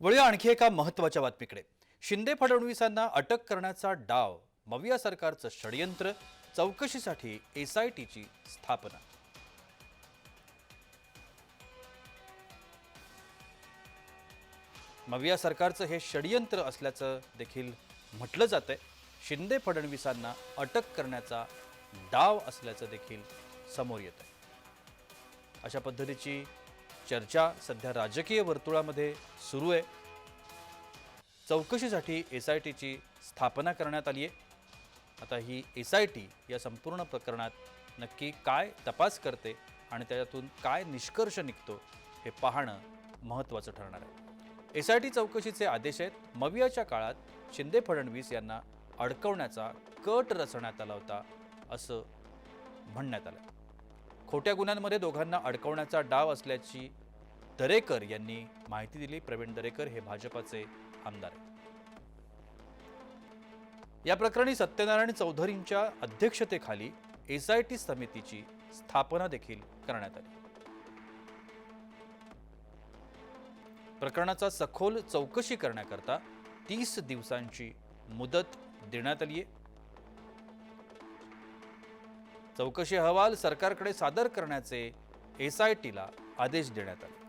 वळूया आणखी एका महत्त्वाच्या बातमीकडे. शिंदे फडणवीसांना अटक करण्याचा डाव मविया सरकारचं षडयंत्र चौकशीसाठी एसआयटीची स्थापना. मविया सरकारचं हे षडयंत्र असल्याचं देखील म्हटलं जातंय. शिंदे फडणवीसांना अटक करण्याचा डाव असल्याचं देखील समोर येत आहे अशा पद्धतीची चर्चा सध्या राजकीय वर्तुळामध्ये सुरू आहे. चौकशीसाठी एस आय टीची स्थापना करण्यात आली आहे. आता ही एस आय टी या संपूर्ण प्रकरणात नक्की काय तपास करते आणि त्याच्यातून काय निष्कर्ष निघतो हे पाहणं महत्त्वाचं ठरणार आहे. एस आय टी चौकशीचे आदेश आहेत. मवियाच्या काळात शिंदे फडणवीस यांना अडकवण्याचा कट रचण्यात आला होता असं म्हणण्यात आलं. खोट्या गुन्ह्यांमध्ये दोघांना अडकवण्याचा डाव असल्याची दरेकर यांनी माहिती दिली. प्रवीण दरेकर हे भाजपाचे आमदार आहेत. या प्रकरणी सत्यनारायण चौधरींच्या अध्यक्षतेखाली एस आय टी समितीची स्थापना देखील करण्यात आली. प्रकरणाचा सखोल चौकशी करण्याकरता तीस दिवसांची मुदत देण्यात आली आहे चौकशी अहवाल सरकारकडे सादर करण्याचे एस आय टीला आदेश देण्यात आले.